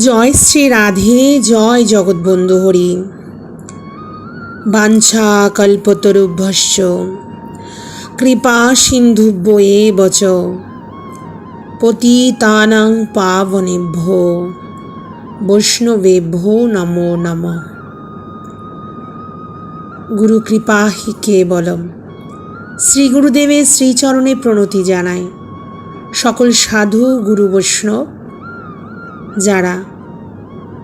জয় শ্রী রাধে, জয় জগৎবন্ধু হরি। বাঞ্ছা কল্পতরুভ্যশ্চ কৃপা সিন্ধুব্বয়ে বচ, পতিতানাং পাবনেভ্য, বৈষ্ণবেভ্যো নমো নম। গুরু কৃপা হি কেবলম। শ্রী গুরুদেবের শ্রীচরণে প্রণতি জানাই। সকল সাধু গুরু বৈষ্ণব যারা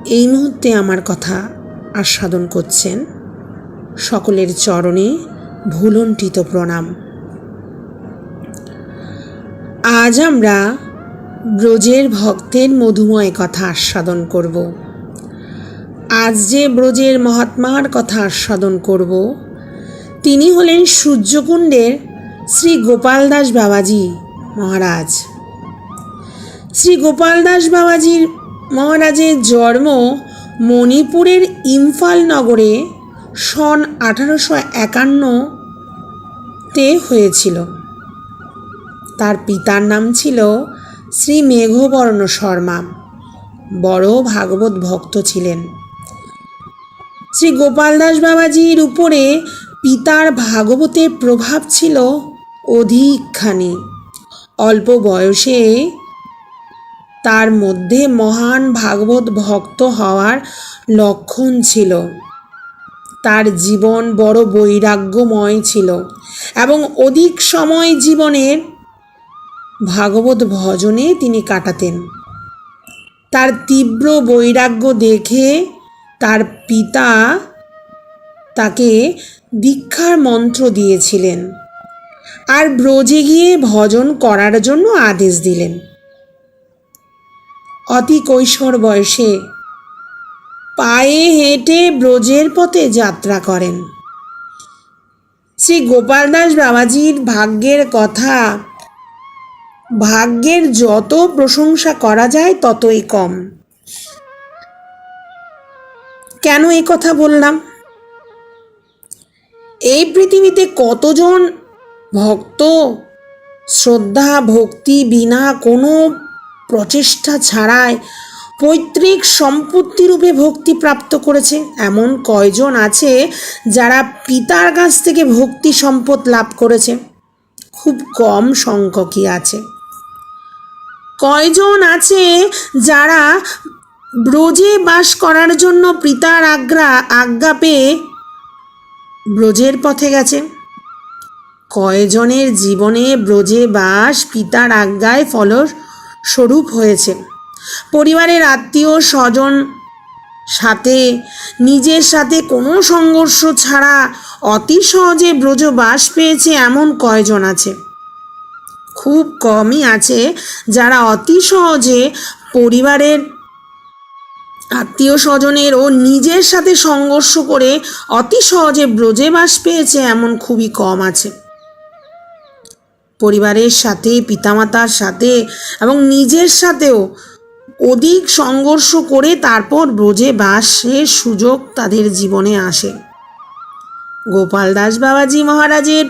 এই মুহূর্তে আমার কথা আস্বাদন করছেন, সকলের চরণে ভুলণ্ঠিত প্রণাম। আজ আমরা ব্রজের ভক্তের মধুময় কথা আস্বাদন করব। আজ যে ব্রজের মহাত্মার কথা আস্বাদন করব, তিনি হলেন সূর্যকুণ্ডের শ্রী গোপাল দাস বাবাজি মহারাজ। শ্রী গোপাল দাস বাবাজির মহারাজের জন্ম মণিপুরের ইম্ফাল নগরে সন আঠারোশো একান্নতে হয়েছিল। তার পিতার নাম ছিল শ্রী মেঘবর্ণ শর্মা। বড় ভাগবত ভক্ত ছিলেন। শ্রী গোপাল দাস বাবাজির উপরে পিতার ভাগবতের প্রভাব ছিল অধিকখানি। অল্প বয়সে তার মধ্যে মহান ভাগবত ভক্ত হওয়ার লক্ষণ ছিল। তার জীবন বড় বৈরাগ্যময় ছিল এবং অধিক সময় জীবনের ভাগবত ভজনে তিনি কাটাতেন। তার তীব্র বৈরাগ্য দেখে তার পিতা তাকে দীক্ষার মন্ত্র দিয়েছিলেন। আর ব্রজে গিয়ে ভজন করার জন্য আদেশ দিলেন। অতি কৈশোর বয়সে। পায়ে হেঁটে ব্রজের পথে যাত্রা করেন। শ্রী গোপাল দাস বাবাজির ভাগ্যের কথা, ভাগ্যের যত প্রশংসা করা যায় ততই কম। কেন এই কথা বললাম? এই পৃথিবীতে কতজন ভক্ত শ্রদ্ধা, ভক্তি বিনা কোনো প্রচেষ্টা ছাড়াই পৈতৃক সম্পত্তিরূপে ভক্তি প্রাপ্ত করেছে। এমন কয়জন আছে যারা পিতার কাছ থেকে ভক্তি সম্পদ লাভ করেছে। খুব কম সংখ্যকই আছে। কয়জন আছে যারা ব্রজে বাস করার জন্য পিতার আজ্ঞা আজ্ঞা পেয়ে ব্রজের পথে গেছে। কয়জনের জীবনে ব্রজে বাস পিতার আজ্ঞায় ফল স্বরূপ হয়েছে। পরিবারের আত্মীয় স্বজন সাথে, নিজের সাথে কোনো সংঘর্ষ ছাড়া অতি সহজে ব্রজবাস পেয়েছে এমন কয়জন আছে? খুব কমই আছে যারা অতি সহজে পরিবারের আত্মীয় স্বজনের ও নিজের সাথে সংঘর্ষ করে অতি সহজে ব্রজে বাস পেয়েছে এমন খুবই কম আছে। পরিবারের সাথে, পিতামাতার সাথে এবং নিজের সাথেও অধিক সংঘর্ষ করে তারপর ব্রজে বাসের সুযোগ তাদের জীবনে আসে। গোপাল দাস বাবাজি মহারাজের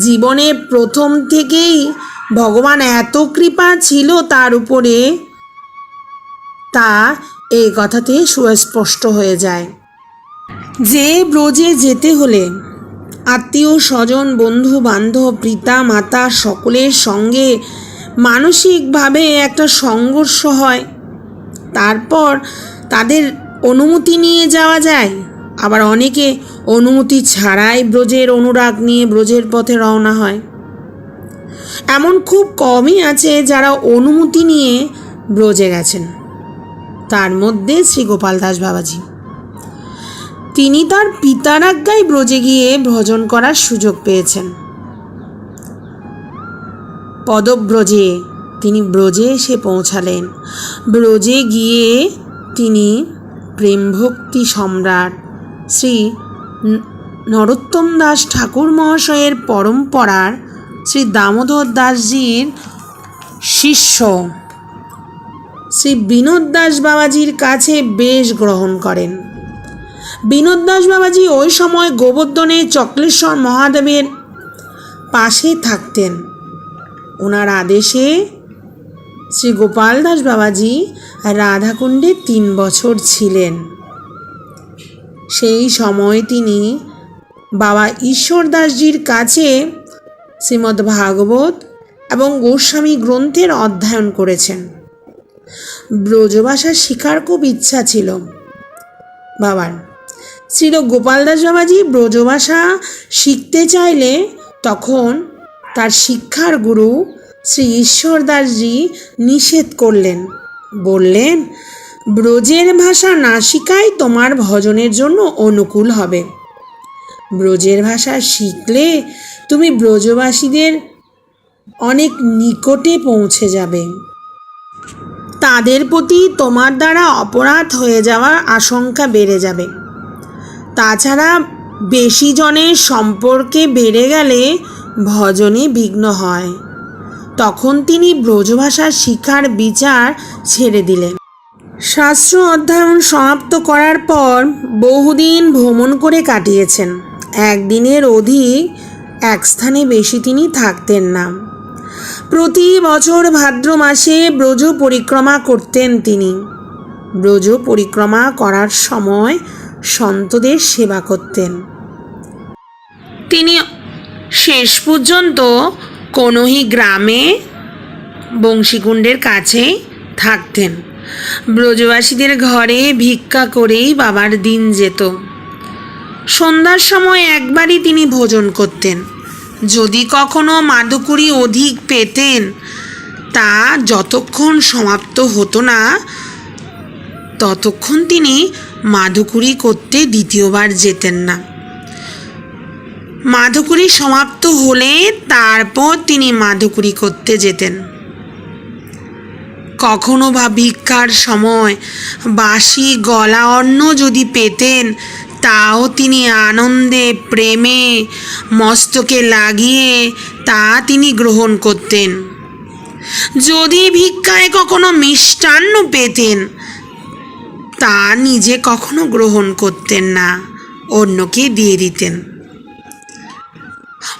জীবনে প্রথম থেকেই ভগবান এত কৃপা ছিল তার উপরে, তা এই কথাতে সুস্পষ্ট হয়ে যায়। যে ব্রজে যেতে হলে আত্মীয়, স্বজন বন্ধু বান্ধব পিতা মাতা সকলের সঙ্গে মানসিকভাবে একটা সংঘর্ষ হয়। তারপর তাদের অনুমতি নিয়ে যাওয়া যায়। আবার অনেকে অনুমতি ছাড়াই ব্রজের অনুরাগ নিয়ে ব্রজের পথে রওনা হয়। এমন খুব কমই আছে যারা অনুমতি নিয়ে ব্রজে গেছেন। তার মধ্যে শ্রী গোপাল দাস বাবাজি। তিনি তার পিতার আজ্ঞায় ব্রজে গিয়ে ভজন করার সুযোগ পেয়েছেন। পদব্রজে তিনি ব্রজে এসে পৌঁছালেন। ব্রজে গিয়ে তিনি প্রেমভক্তি সম্রাট শ্রী নরোত্তম দাস ঠাকুর মহাশয়ের পরম্পরার শ্রী দামোদর দাসজির শিষ্য শ্রী বিনোদ দাস বাবাজির কাছে বেশ গ্রহণ করেন। বিনোদ দাস বাবাজি ওই সময় গোবর্ধনে চক্লেশ্বর মহাদেবের পাশে থাকতেন। ওনার আদেশে শ্রী গোপাল দাস বাবাজি রাধাকুণ্ডে তিন বছর ছিলেন। সেই সময় তিনি বাবা ঈশ্বর দাসজির কাছে শ্রীমদ্ ভাগবত এবং গোস্বামী গ্রন্থের অধ্যয়ন করেছেন। ব্রজভাষা শিখার খুব ইচ্ছা ছিল বাবার। শ্রী গোপাল দাস বাবাজি ব্রজভাষা শিখতে চাইলে তখন তার শিক্ষার গুরু শ্রী ঈশ্বর দাসজি নিষেধ করলেন। বললেন, ব্রজের ভাষা না শিখাই তোমার ভজনের জন্য অনুকূল হবে। ব্রজের ভাষা শিখলে তুমি ব্রজবাসীদের অনেক নিকটে পৌঁছে যাবে। তাদের প্রতি তোমার দ্বারা অপরাধ হয়ে যাওয়ার আশঙ্কা বেড়ে যাবে। তাছাড়া বেশি জনের সম্পর্কে বেড়ে গেলে ভজনে বিঘ্ন হয়। তখন তিনি ব্রজভাষা শিক্ষার বিচার ছেড়ে দিলেন। শাস্ত্র অধ্যয়ন সমাপ্ত করার পর বহুদিন ভ্রমণ করে কাটিয়েছেন। একদিনের অধিক এক স্থানে বেশি তিনি থাকতেন না। প্রতি বছর ভাদ্র মাসে ব্রজ পরিক্রমা করতেন তিনি। ব্রজ পরিক্রমা করার সময় সন্তদের সেবা করতেন। তিনি শেষ পর্যন্ত কোনহি গ্রামে বংশীকুণ্ডের কাছে থাকতেন। ব্রজবাসীদের ঘরে ভিক্ষা করেই বাবার দিন যেত। সন্ধ্যার সময় একবারই তিনি ভোজন করতেন। যদি কখনো মাদুকুরি অধিক পেতেন, তা যতক্ষণ সমাপ্ত হতো না, ততক্ষণ তিনি মাধুকুরি করতে দ্বিতীয়বার যেতেন না। মাধুকুরি সমাপ্ত হলে তারপর তিনি মাধুকুরি করতে যেতেন। কখনো বা ভিক্ষার সময় বাসি গলা, অন্ন যদি পেতেন, তাও তিনি আনন্দে, প্রেমে, মস্তকে লাগিয়ে তা তিনি গ্রহণ করতেন। যদি ভিক্ষায় কখনো মিষ্টান্ন পেতেন তা নিজে কখনো গ্রহণ করতেন না, অন্যকে দিয়ে দিতেন।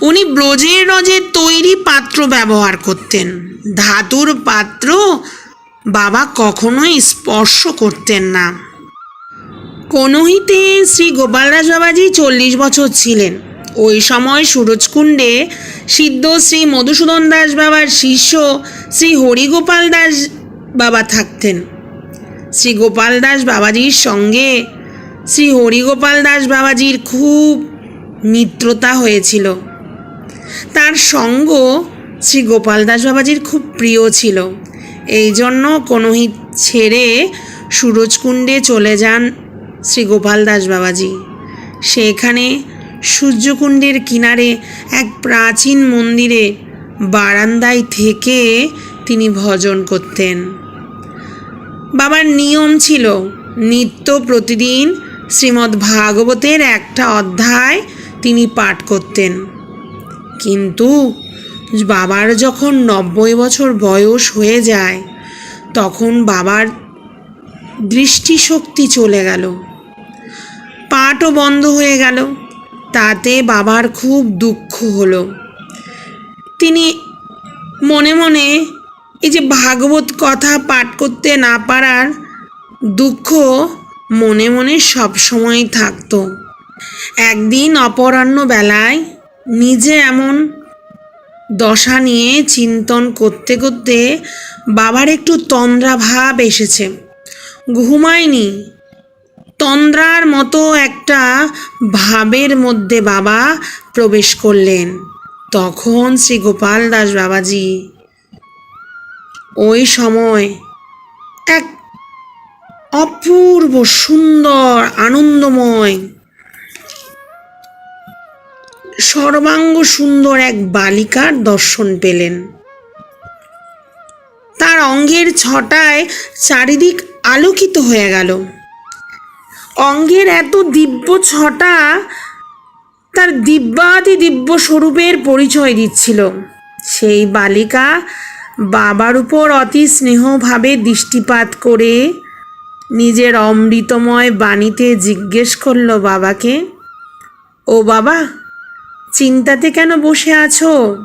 উনি ব্রজের রজের তৈরি পাত্র ব্যবহার করতেন। ধাতুর পাত্র বাবা কখনোই স্পর্শ করতেন না। কোনোহিতে শ্রী গোপালরাজ বাবাজি চল্লিশ বছর ছিলেন। ওই সময় সুরজকুণ্ডে সিদ্ধ শ্রী মধুসূদন দাস বাবার শিষ্য শ্রী হরিগোপাল দাস বাবা থাকতেন। শ্রী গোপাল দাস বাবাজির সঙ্গে। শ্রী হরিগোপাল দাস বাবাজির খুব মিত্রতা হয়েছিল। তার সঙ্গ শ্রী গোপাল দাস বাবাজির খুব প্রিয় ছিল। এই জন্য কোনোহিত ছেড়ে সুরজকুণ্ডে চলে যান শ্রী গোপাল দাস বাবাজি। সেখানে সূর্যকুণ্ডের কিনারে এক প্রাচীন মন্দিরে বারান্দায় থেকে তিনি ভজন করতেন। বাবার নিয়ম ছিল নিত্য প্রতিদিন শ্রীমদ্ ভাগবতের একটা অধ্যায় তিনি পাঠ করতেন। কিন্তু বাবার যখন নব্বই বছর বয়স হয়ে যায়, তখন বাবার দৃষ্টিশক্তি চলে গেল। পাটও বন্ধ হয়ে গেল। তাতে বাবার খুব দুঃখ হলো। তিনি মনে মনে এই যে ভাগবত কথা পাঠ করতে না পারার দুঃখ মনে মনে সবসময় থাকতো। একদিন অপরাহ্ন বেলায় নিজে এমন দশা নিয়ে চিন্তন করতে করতে বাবার একটু তন্দ্রা ভাব এসেছে। ঘুমায়নি। তন্দ্রার মতো একটা ভাবের মধ্যে বাবা প্রবেশ করলেন। তখন শ্রী গোপাল দাস বাবাজি ওই সময় এক অপূর্ব সুন্দর, আনন্দময়, সর্বাঙ্গ সুন্দর এক বালিকার দর্শন পেলেন। তার অঙ্গের ছটায় চারিদিক আলোকিত হয়ে গেল। অঙ্গের এত দিব্য ছটা তার দিব্যাতি দিব্য স্বরূপের পরিচয় দিচ্ছিল। সেই বালিকা বাবার উপর অতি স্নেহভাবে দৃষ্টিপাত করে নিজের অমৃতময় বাণীতে জিজ্ঞেস করল বাবাকে, ও বাবা, চিন্তাতে কেন বসে আছো?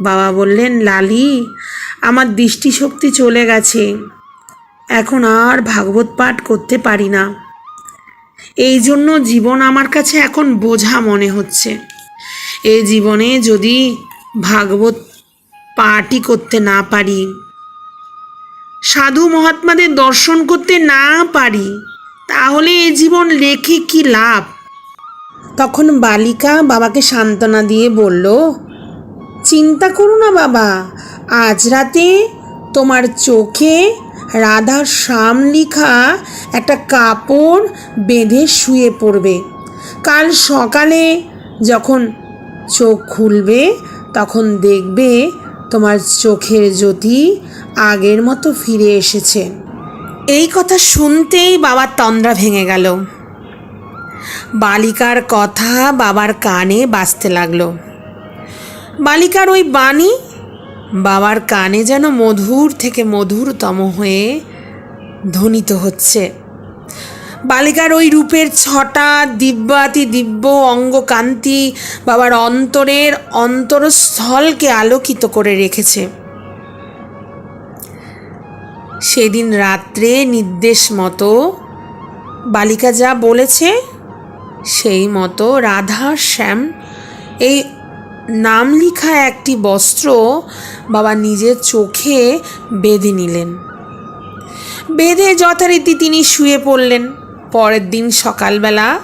বাবা বললেন, লালি, আমার দৃষ্টিশক্তি চলে গেছে। এখন আর ভাগবত পাঠ করতে পারি না। এই জন্য জীবন আমার কাছে এখন বোঝা মনে হচ্ছে। এই জীবনে যদি ভাগবত পাঠই করতে না পারি। সাধু মহাত্মাদের দর্শন করতে না পারি। তাহলে এই জীবন রেখে কি লাভ? তখন বালিকা বাবাকে সান্ত্বনা দিয়ে বলল, চিন্তা করো না বাবা, আজ রাতে তোমার চোখে রাধার শাম লিখা একটা কাপড় বেঁধে শুয়ে পড়বে। কাল সকালে যখন চোখ খুলবে, তখন দেখবে তোমার চোখের জ্যোতি আগের মতো ফিরে এসেছে। এই কথা শুনতেই বাবার তন্দ্রা ভেঙে গেল। বালিকার কথা বাবার কানে বাজতে লাগল। বালিকার ওই বাণী বাবার কানে যেন মধুর থেকে মধুরতম হয়ে ধ্বনিত হচ্ছে। বালিকার ওই রূপের ছটা দিব্যাতি দিব্য অঙ্গকান্তি বাবার অন্তরের অন্তরস্থলকে আলোকিত করে রেখেছে। সেদিন রাত্রে নির্দেশ মতো বালিকা যা বলেছে, সেই মতো রাধা শ্যাম এই নাম লিখা একটি বস্ত্র বাবা নিজের চোখে বেঁধে নিলেন। বেঁধে যথারীতি তিনি শুয়ে পড়লেন। পরের দিন সকালবেলা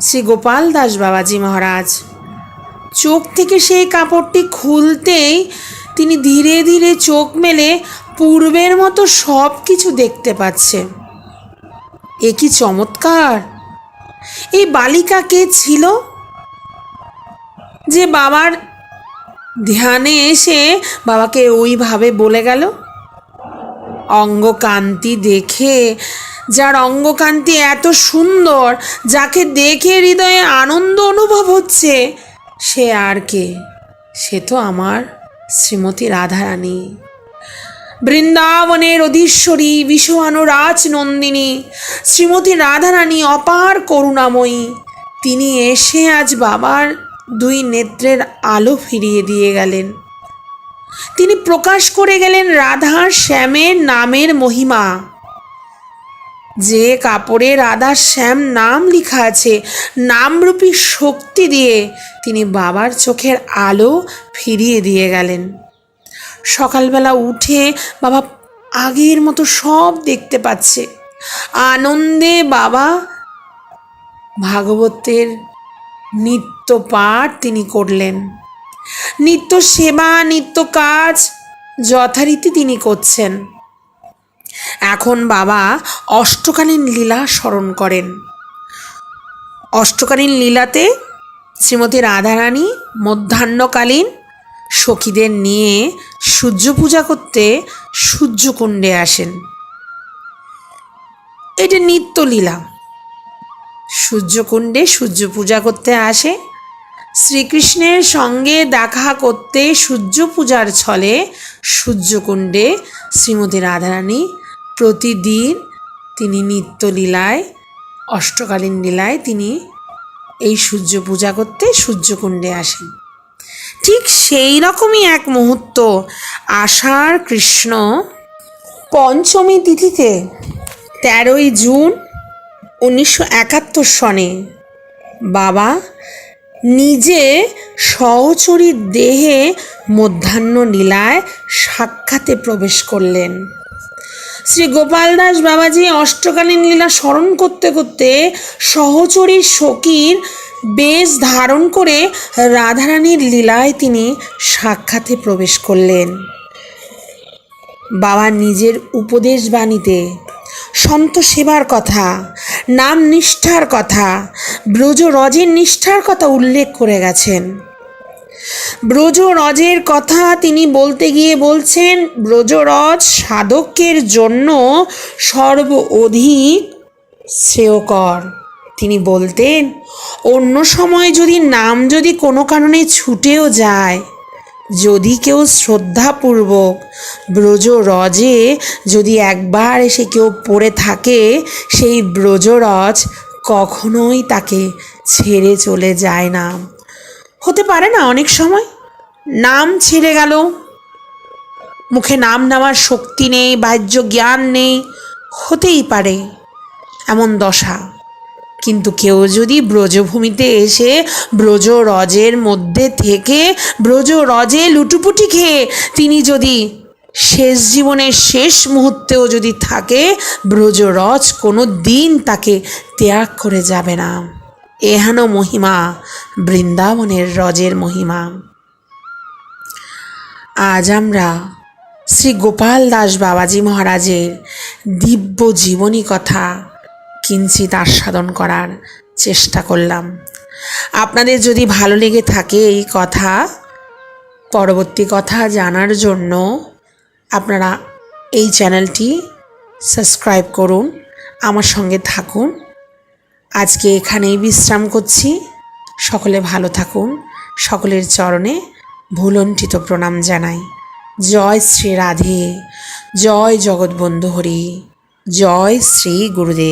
শ্রী গোপাল দাস বাবাজি মহারাজ। চোখ থেকে সেই কাপড়টি খুলতেই তিনি ধীরে ধীরে চোখ মেলে পূর্বের মতো সব কিছু দেখতে পাচ্ছে। এ কি চমৎকার! এই বালিকা কে ছিল? যে বাবার ধ্যানে এসে বাবাকে ওইভাবে বলে গেল? অঙ্গকান্তি দেখে যার অঙ্গকান্তি এত সুন্দর, যাকে দেখে হৃদয়ে আনন্দ অনুভব হচ্ছে, সে আর কে? সে তো আমার শ্রীমতী রাধারানী। বৃন্দাবনের অধীশ্বরী বিশ্বয়ানু রাজনন্দিনী, শ্রীমতী রাধারানী অপার করুণাময়ী, তিনি এসে আজ বাবার দুই নেত্রের আলো ফিরিয়ে দিয়ে গেলেন। তিনি প্রকাশ করে গেলেন রাধা শ্যামের নামের মহিমা। যে কাপড়ে রাধা শ্যাম নাম লেখা আছে, নামরূপী শক্তি দিয়ে তিনি বাবার চোখের আলো ফিরিয়ে দিয়ে গেলেন। সকালবেলা উঠে বাবা আগের মতো সব দেখতে পাচ্ছে। আনন্দে বাবা ভাগবতের নিত্য পাঠ তিনি করলেন। নিত্য সেবা, নিত্য কাজ যথারীতি তিনি করছেন। এখন বাবা অষ্টকালীন লীলা স্মরণ করেন। অষ্টকালীন লীলাতে শ্রীমতী রাধারানী মধ্যাহ্নকালীন সখীদের নিয়ে সূর্য পূজা করতে সূর্যকুণ্ডে আসেন। এটা নিত্যলীলা। সূর্যকুণ্ডে সূর্য পূজা করতে আসে। শ্রীকৃষ্ণের সঙ্গে দেখা করতে সূর্য পূজার ছলে সূর্যকুণ্ডে শ্রীমতী রাধারানী প্রতিদিন তিনি নিত্যলীলায়, অষ্টকালীন লীলায় তিনি এই সূর্য পূজা করতে সূর্যকুণ্ডে আসেন। ঠিক সেই রকমই এক মুহূর্ত আষাঢ় কৃষ্ণ পঞ্চমী তিথিতে তেরোই জুন উনিশশো একাত্তর সনে বাবা নিজে সহচরীর দেহে মধ্যাহ্ন লীলায় সাক্ষাতে প্রবেশ করলেন। শ্রী গোপাল দাস বাবাজি অষ্টকালীন লীলা স্মরণ করতে করতে সহচরীর সখীর বেশ ধারণ করে রাধারানীর লীলায় তিনি সাক্ষাতে প্রবেশ করলেন। বাবা নিজের উপদেশ বাণীতে, সন্ত সেবার কথা, নাম নিষ্ঠার কথা, ব্রজ রজের নিষ্ঠার কথা উল্লেখ করে গেছেন। ব্রজ রজের কথা তিনি বলতে গিয়ে বলছেন, ব্রজরজ সাধকের জন্য সর্ব অধিক শ্রেয়কর। তিনি বলতেন, অন্য সময় যদি নাম যদি কোনো কারণে ছুটেও যায়, যদি কেউ শ্রদ্ধাপূর্বক ব্রজ রজে যদি একবার এসে কেউ পড়ে থাকে, সেই ব্রজরজ কখনোই তাকে ছেড়ে চলে যায় না। হতে পারে না অনেক সময়। নাম ছেড়ে গেল। মুখে নাম নেওয়ার শক্তি নেই, বাহ্য জ্ঞান নেই, হতেই পারে এমন দশা। কিন্তু কেউ যদি ব্রজভূমিতে এসে ব্রজ রজের মধ্যে থেকে ব্রজ রজে লুটুপুটি খেয়ে তিনি যদি শেষ জীবনের শেষ মুহূর্তেও যদি থাকে, ব্রজরজ কোনো দিন তাকে ত্যাগ করে যাবে না। এহেন মহিমা, বৃন্দাবনের রজের মহিমা। আজ আমরা শ্রী গোপাল দাস বাবাজি মহারাজের দিব্য জীবনী কথা কিঞ্চিত আস্বাদন করার চেষ্টা করলাম। আপনাদের যদি ভালো লেগে থাকে এই কথা, পরবর্তী কথা জানার জন্য আপনারা এই চ্যানেলটি সাবস্ক্রাইব করুন, আমার সঙ্গে থাকুন। আজকে এখানেই বিশ্রাম করছি। সকলে ভালো থাকুন, সকলের চরণে ভুলণ্ঠিত প্রণাম জানাই। জয় শ্রী রাধে, জয় জগৎবন্ধু হরি, জয় শ্রী গুরুদেব।